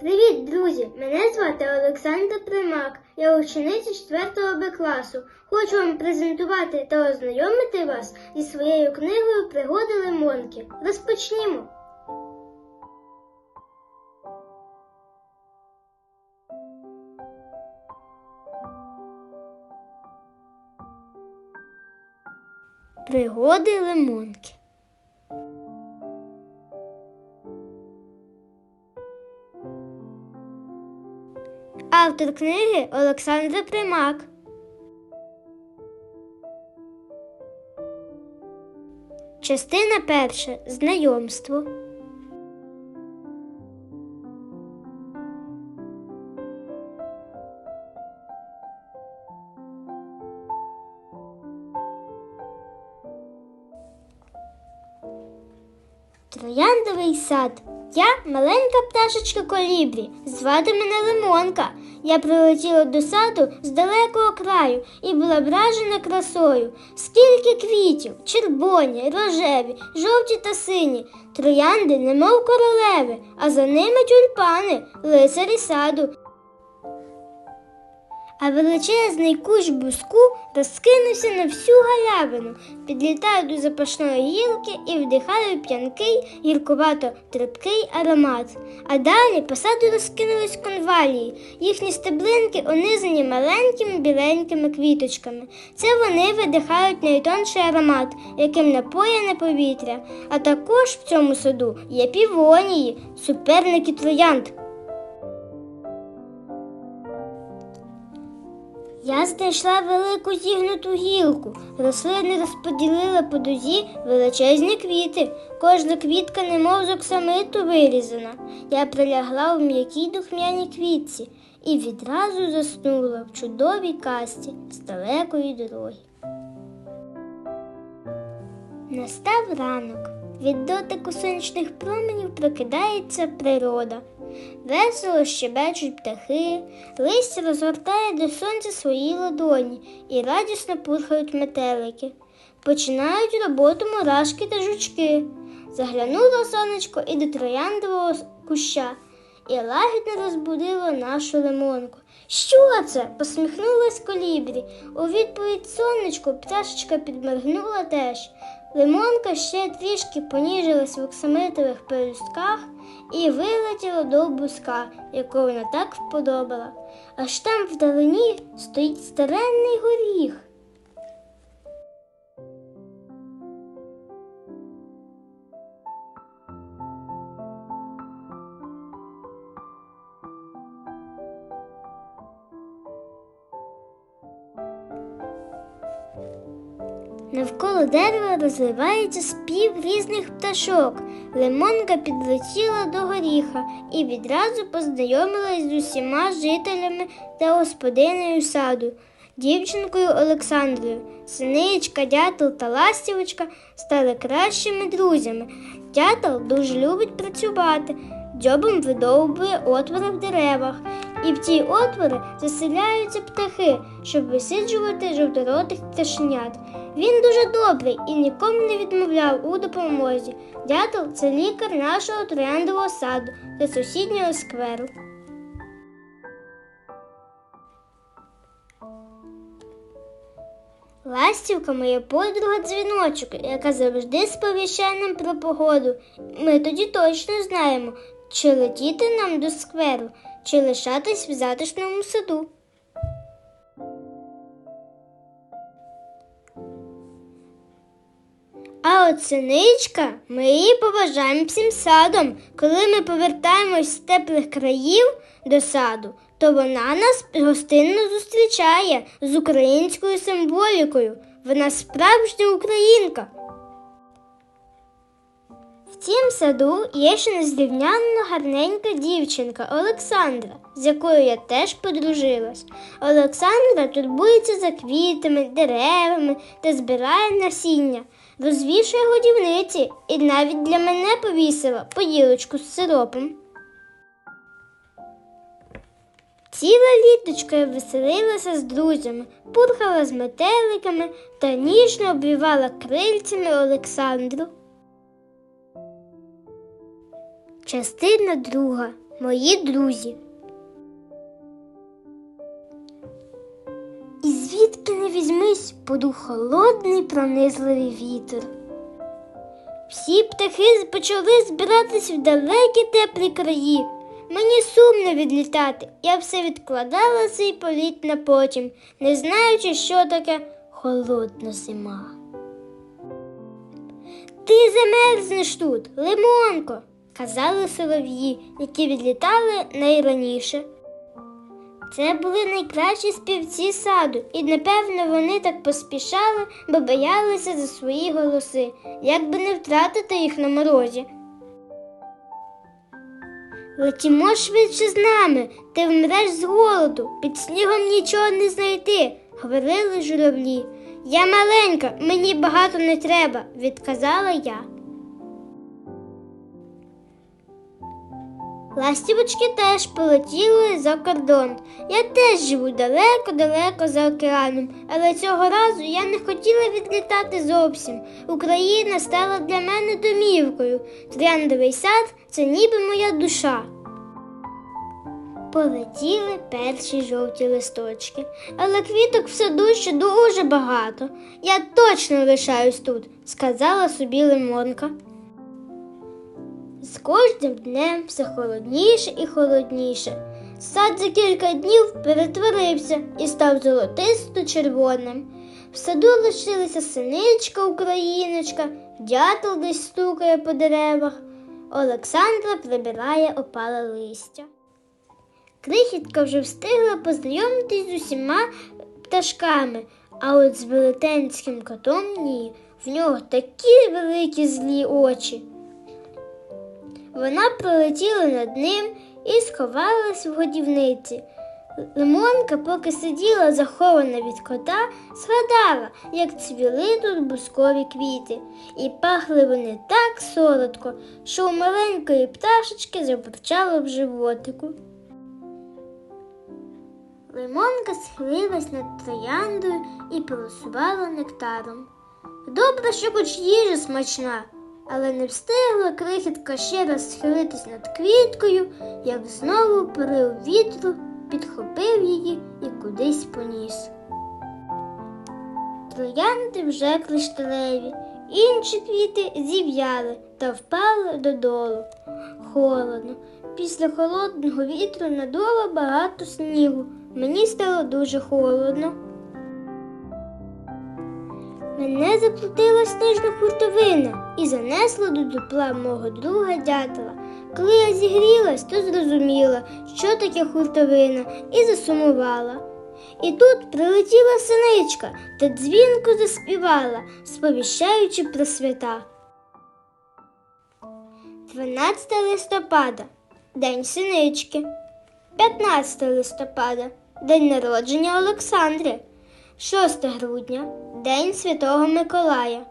Привіт, друзі! Мене звати Олександр Примак. Я учениця 4 Б класу. Хочу вам презентувати та ознайомити вас зі своєю книгою Пригоди Лимонки. Розпочнімо. Пригоди Лимонки. Автор книги Олександр Примак. Частина перша. Знайомство. Трояндовий сад. Я маленька пташечка колібрі, звати мене Лимонка. Я прилетіла до саду з далекого краю і була вражена красою. Скільки квітів, червоні, рожеві, жовті та сині, троянди, немов королеви, а за ними тюльпани, лицарі саду. А величезний кущ буску розкинувся на всю галявину, підлітаю до запашної гілки і вдихаю п'янкий, гіркувато трипкий аромат. А далі по саду розкинулись конвалії, їхні стеблинки унизані маленькими біленькими квіточками. Це вони видихають найтонший аромат, яким напоєне повітря. А також в цьому саду є півонії, суперники троянд. Я знайшла велику зігнуту гілку. Рослини розподілила по дузі величезні квіти. Кожна квітка немов з оксамиту вирізана. Я прилягла в м'якій духмяній квітці і відразу заснула в чудовій касті з далекої дороги. Настав ранок. Від дотику сонячних променів прокидається природа. Весело щебечуть птахи, листя розгортає до сонця свої ладоні і радісно пурхають метелики. Починають роботу мурашки та жучки. Заглянуло сонечко і до трояндового куща, і лагідно розбудило нашу лимонку. Що це? посміхнулась колібрі. У відповідь сонечку пташечка підморгнула теж. Лимонка ще трішки поніжилась в оксамитових пелюстках і вилетіла до буска, яку вона так вподобала. Аж там вдалині стоїть старенний горіх. Навколо дерева розливається спів різних пташок. Лимонка підлетіла до горіха і відразу познайомилась з усіма жителями та господинею саду, дівчинкою Олександрою. Синичка, дятел та ластівочка стали кращими друзями. Дятел дуже любить працювати, дзьобом видовбує отвори в деревах, і в ті отвори заселяються птахи, щоб висиджувати жовторотих пташенят. Він дуже добрий і нікому не відмовляв у допомозі. Дятел це лікар нашого трояндового саду та сусіднього скверу. Ластівка моя подруга дзвіночок, яка завжди сповіщає нам про погоду. Ми тоді точно знаємо, чи летіти нам до скверу, чи лишатись в затишному саду. А от синичка, ми її поважаємо всім садом. Коли ми повертаємось з теплих країв до саду, то вона нас гостинно зустрічає з українською символікою. Вона справжня українка. В цім саду є ще незрівнянно гарненька дівчинка Олександра, з якою я теж подружилась. Олександра турбується за квітами, деревами та збирає насіння, розвішує годівниці і навіть для мене повісила поділочку з сиропом. Ціла літочка я веселилася з друзями, пурхала з метеликами та ніжно обвівала крильцями Олександру. Частина друга. мої друзі. Візьмись подув холодний пронизливий вітер. Всі птахи почали збиратись в далекі теплі краї. Мені сумно відлітати. Я все відкладала цей політ на потім, не знаючи, що таке холодна зима. Ти замерзнеш тут, лимонко, казали солов'ї, які відлітали найраніше. Це були найкращі співці саду, і напевно вони так поспішали, бо боялися за свої голоси, як би не втратити їх на морозі. Летімо швидше з нами, ти вмреш з голоду, під снігом нічого не знайти, говорили журавлі. Я маленька, мені багато не треба, відказала я. Ластівочки теж полетіли за кордон. Я теж живу далеко-далеко за океаном, але цього разу я не хотіла відлітати зовсім. Україна стала для мене домівкою. Трояндовий сад це ніби моя душа. Полетіли перші жовті листочки, але квіток в саду ще дуже багато. Я точно лишаюсь тут, сказала собі лимонка. З кожним днем все холодніше і холодніше. Сад за кілька днів перетворився і став золотисто червоним. В саду лишилися синичка україночка, дятел десь стукає по деревах. Олександра прибирає опале листя. Крихітка вже встигла познайомитись з усіма пташками, а от з велетенським котом ні. В нього такі великі злі очі. Вона пролетіла над ним і сховалась в годівниці. Лимонка, поки сиділа захована від кота, згадала, як цвіли тут бускові квіти, і пахли вони так солодко, що у маленької пташечки забурчало в животику. Лимонка схилилась над трояндою і полосувала нектаром. Добре, що хоч їжа смачна, але не встигла крихітка ще раз схилитись над квіткою, як знову порив вітру, підхопив її і кудись поніс. Троянди вже кришталеві, інші квіти зів'яли та впали додолу. Холодно. Після холодного вітру надуло багато снігу. Мені стало дуже холодно. Мене заплутила сніжна хуртовина і занесла до дупла мого друга дятела. Коли я зігрілась, то зрозуміла, що таке хуртовина, і засумувала. І тут прилетіла синичка та дзвінко заспівала, сповіщаючи про свята. 12 листопада День синички. 15 листопада День народження Олександри. 6 грудня День Святого Миколая.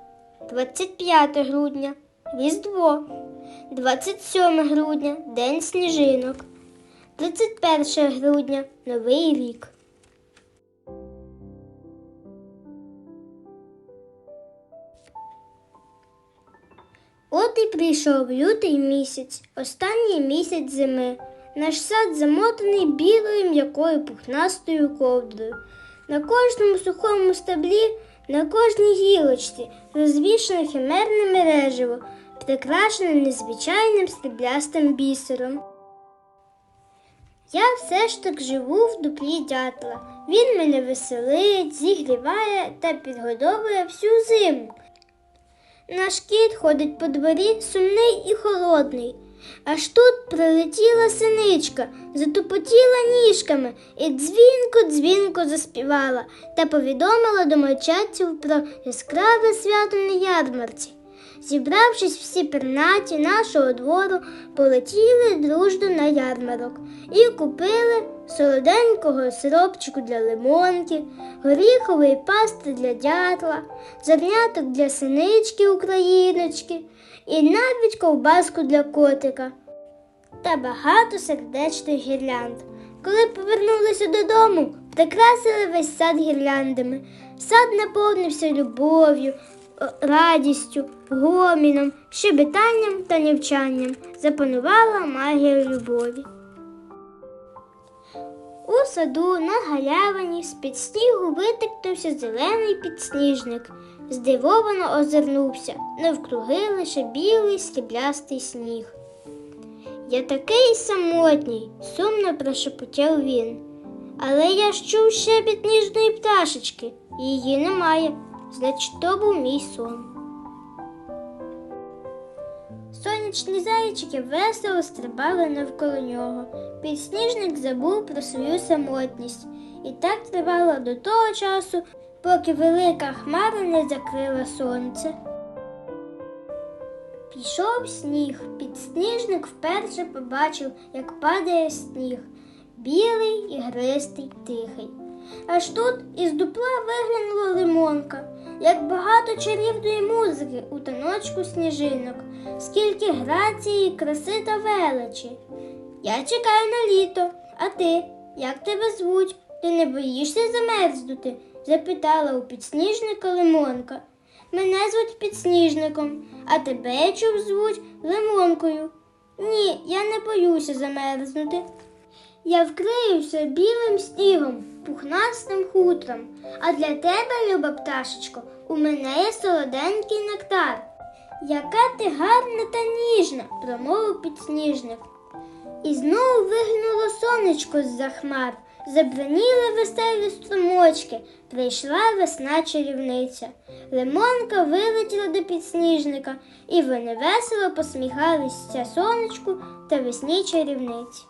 25 грудня Різдво. 27 грудня День сніжинок. 31 грудня Новий рік. От і прийшов лютий місяць, останній місяць зими. Наш сад замотаний білою м'якою пухнастою ковдрою. На кожному сухому стеблі, на кожній гілочці розвішане химерне мереживо, прикрашене незвичайним сріблястим бісером. Я все ж так живу в дуплі дятла. Він мене веселить, зігріває та підгодовує всю зиму. Наш кіт ходить по дворі сумний і холодний. Аж тут прилетіла синичка, затупотіла ніжками і дзвінко-дзвінко заспівала та повідомила домочадців про яскраве свято на ярмарці. Зібравшись всі пернаті нашого двору, полетіли дружно на ярмарок і купили солоденького сиропчику для лимонки, горіхової пасти для дятла, зерняток для синички україночки і навіть ковбаску для котика та багато сердечних гірлянд. Коли повернулися додому, прикрасили весь сад гірляндами. Сад наповнився любов'ю, радістю, гоміном, щебетанням та нівчанням запанувала магія любові. У саду на галявині з-під снігу витиктився зелений підсніжник. Здивовано озирнувся, навкруги лише білий сріблястий сніг. Я такий самотній, сумно прошепотів він. Але я ж чув щебіт ніжної пташечки, її немає, значить, то був мій сон. Сонячні зайчики весело стрибали навколо нього. Підсніжник забув про свою самотність. І так тривало до того часу, поки велика хмара не закрила сонце. Пішов сніг, підсніжник вперше побачив, як падає сніг, білий і гристий, тихий. Аж тут із дупла виглянула лимонка, як багато чарівної музики у таночку сніжинок, скільки грації, краси та величі. Я чекаю на літо, а ти, як тебе звуть? Ти не боїшся замерзнути? Запитала у підсніжника лимонка. Мене звуть підсніжником, а тебе чув звуть лимонкою. Ні, я не боюся замерзнути. Я вкриюся білим снігом, пухнастим хутром, а для тебе, люба пташечко, у мене є солоденький нектар. Яка ти гарна та ніжна, промовив підсніжник. І знову вигнуло сонечко з-за хмар, забраніли веселі струмочки, прийшла весна чарівниця. Лимонка вилетіла до підсніжника, і вони весело посміхалися сонечку та весні чарівниці.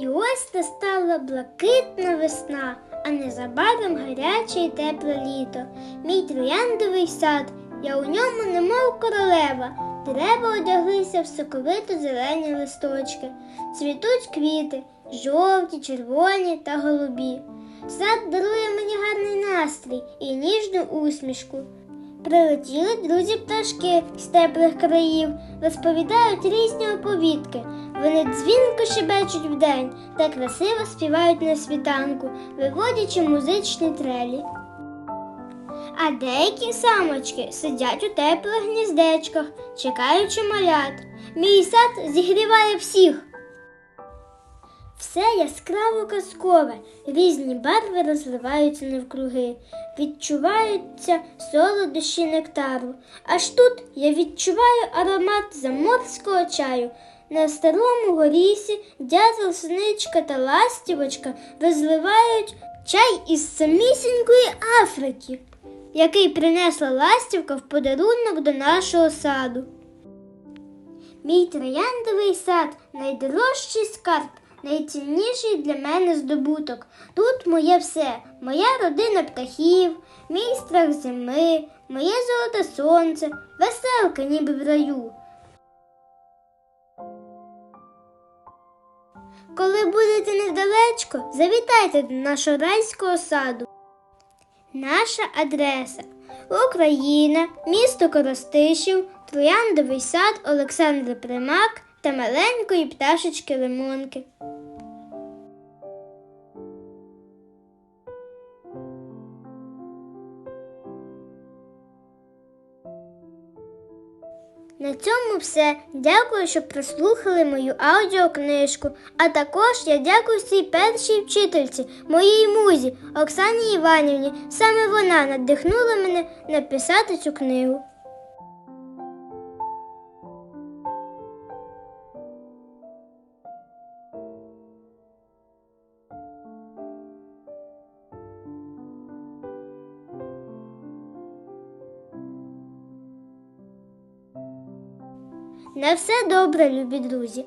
І ось настала блакитна весна, а незабаром гаряче і тепле літо. Мій трояндовий сад, я у ньому немов королева. Дерева одяглися в соковито зелені листочки, цвітуть квіти, жовті, червоні та голубі. Сад дарує мені гарний настрій і ніжну усмішку. Прилетіли друзі пташки з теплих країв, розповідають різні оповідки. Вони дзвінко щебечуть вдень та красиво співають на світанку, виводячи музичні трелі. А деякі самочки сидять у теплих гніздечках, чекаючи малят. Мій сад зігріває всіх. Все яскраво казкове, різні барви розливаються навкруги, відчуваються солодощі нектару. Аж тут я відчуваю аромат заморського чаю. На старому горісі дятел, синичка та ластівочка розливають чай із самісінької Африки, який принесла ластівка в подарунок до нашого саду. Мій трояндовий сад найдорожчий скарб, найцінніший для мене здобуток. Тут моє все, моя родина птахів, мій страх зими, моє золоте сонце, веселка ніби в раю. Коли будете недалечко, завітайте до нашого райського саду. Наша адреса Україна, місто Коростишів, Трояндовий сад Олександра Примак та маленької пташечки Лимонки. На цьому все. Дякую, що прослухали мою аудіокнижку. А також я дякую цій першій вчительці, моїй музі Оксані Іванівні. Саме вона надихнула мене написати цю книгу. На все добре, любі друзі.